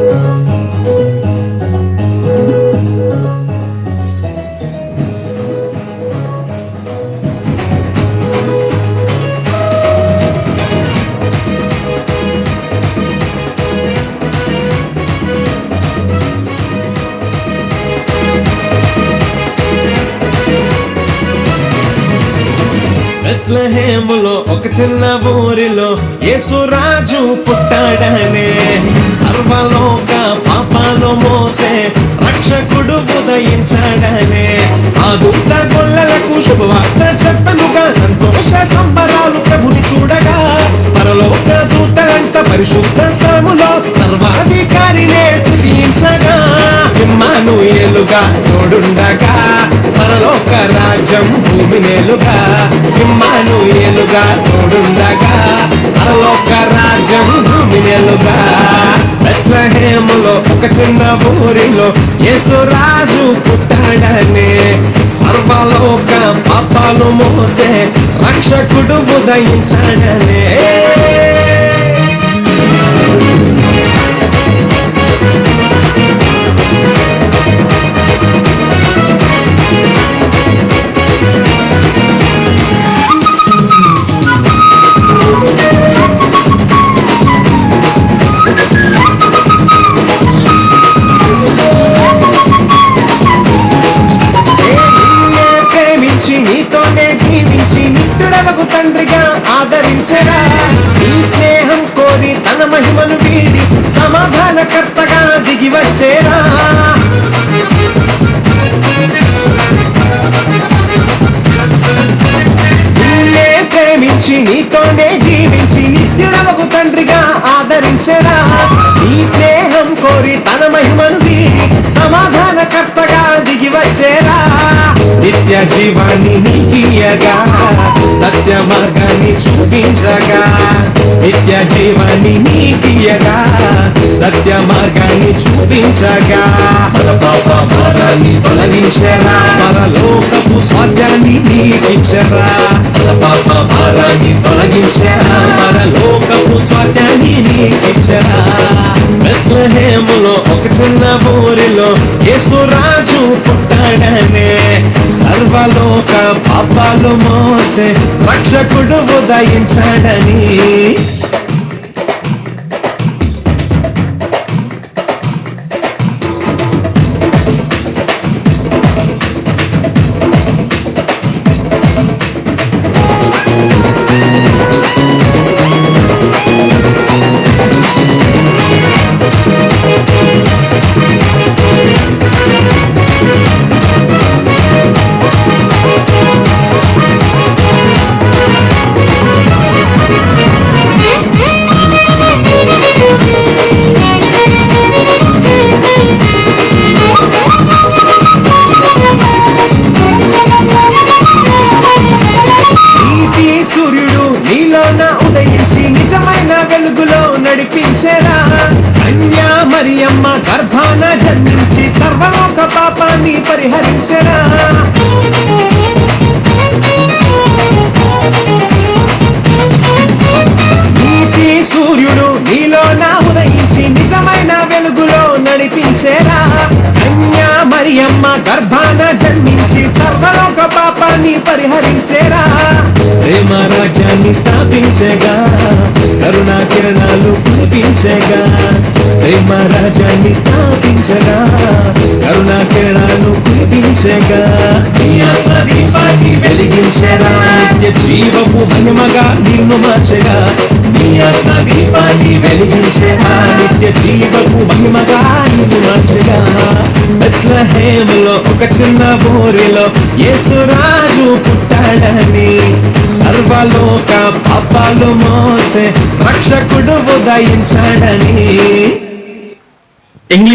Thank you. బెత్లహేములో ఒక చిన్న ఊరిలో యేసురాజు పుట్టాడనే. సర్వలోక పాపాలు మోసే రక్షకుడు ఉదయించాడనే. ఆ దూత గొల్లలకు శుభవార్త చెప్పనుగా సంతోష సంబరాలు ప్రభుని చూడగా. పరలోక దూతలంట పరిశుద్ధ స్థలములో సర్వాధికారినే ఏలుగా తోడుండగా పరలోక రాజ్యం భూమి నేలుగా ఇమ్మాను ఏలుగా తోడుండగా పరలోక రాజ్యం భూమి నేలుగా. బెత్లహేములో ఒక చిన్న ఊరిలో యేసురాజు పుట్టాడనే సర్వలోక పాపాలు మోసే రక్షకుడు ఉదయించాడనే. ఆదరించరా నీ స్నేహం కోరి తన మహిమను వీడి సమాధానకర్తగా దిగి వచ్చేరా. ప్రేమించి నీతోనే జీవించి నిత్యుడవకు తండ్రిగా ఆదరించరా. నీ స్నేహం కోరి తన మహిమను వీడి సమాధానకర్తగా దిగి వచ్చేరా. నిత్య జీవాన్ని నీకియగా సత్య మార్గాన్ని చూపించగా నిత్య జీవాన్ని నీకియగా సత్య మార్గాన్ని చూపించగా. మన పాప భారాన్ని తొలగించరా పరలోకపు స్వర్గాన్ని నీకిచ్చరా. మన పాప భారాన్ని తొలగించరా పరలోకపు స్వర్గాన్ని నీకిచ్చరా. బెత్లహేములో చిన్న ఊరిలో యేసురాజు పుట్టాడనే సర్వలోక పాపాలు మోసే రక్షకుడు ఉదయించాడని. నిజమైన వెలుగులో నడిపించేరా కన్యా మరియమ్మ గర్భాన జన్మించి సర్వలోక పాపాన్ని పరిహరించరా నీతి సూర్యుడు నీలో నా ఉదయించి నిజమైన వెలుగులో నడిపించేరా కన్యా మరియమ్మ గర్భాన జన్మించి సర్వలోక పాపాన్ని పరిహరించేరా ప్రేమ రాజ్యాన్ని స్థాపించగా కరుణా కిరణాలు కురిపించగా ప్రేమ రాజ్యాన్ని స్థాపించగా కరుణా కిరణాలు కురిపించగా దీపాన్ని వెలిగించరా నిత్య జీవపు మహిమగా నిన్ను మార్చగా. నీ ఆత్మ దీపాన్ని వెలిగించరా నిత్య జీవపు మహిమగా నిన్ను మార్చగా. బెత్లహేములో ఒక చిన్న ఊరిలో యేసురాజు పుట్టాడని సర్వలోక పాపాలు మోసే రక్షకుడు ఉదయించాడని. ఇంగ్లీష్